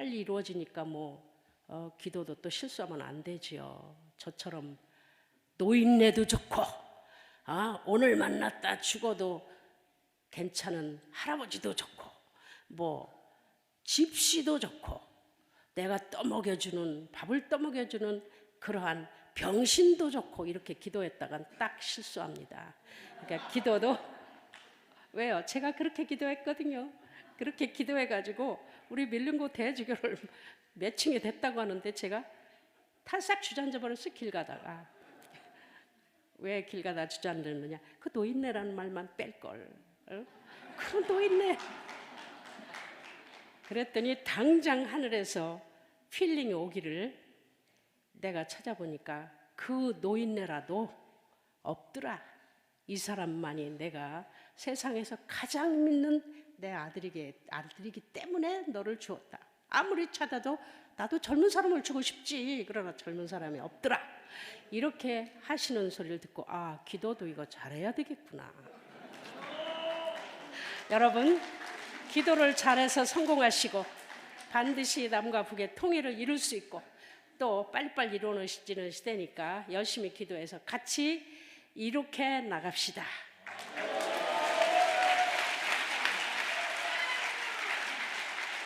빨리 이루어지니까 뭐 어, 기도도 또 실수하면 안 되지요. 저처럼 노인네도 좋고 아, 오늘 만났다 죽어도 괜찮은 할아버지도 좋고 뭐 집시도 좋고 내가 떠먹여주는 밥을 떠먹여주는 그러한 병신도 좋고 이렇게 기도했다간 딱 실수합니다. 그러니까 기도도 왜요? 제가 그렇게 기도했거든요. 그렇게 기도해가지고 우리 밀림고 대주교를 몇 층이 됐다고 하는데 제가 탈싹 주저앉아 버렸어 길 가다가 왜 길 가다 주저앉았느냐? 그 노인네라는 말만 뺄 걸. 어? 그 노인네. 그랬더니 당장 하늘에서 필링이 오기를 내가 찾아보니까 그 노인네라도 없더라. 이 사람만이 내가 세상에서 가장 믿는 내 아들이게 아들이기 때문에 너를 주었다. 아무리 찾아도 나도 젊은 사람을 주고 싶지. 그러나 젊은 사람이 없더라. 이렇게 하시는 소리를 듣고 아 기도도 이거 잘해야 되겠구나. 여러분 기도를 잘해서 성공하시고 반드시 남과 북의 통일을 이룰 수 있고 또 빨리빨리 이루어지는 시대니까 열심히 기도해서 같이 이렇게 나갑시다.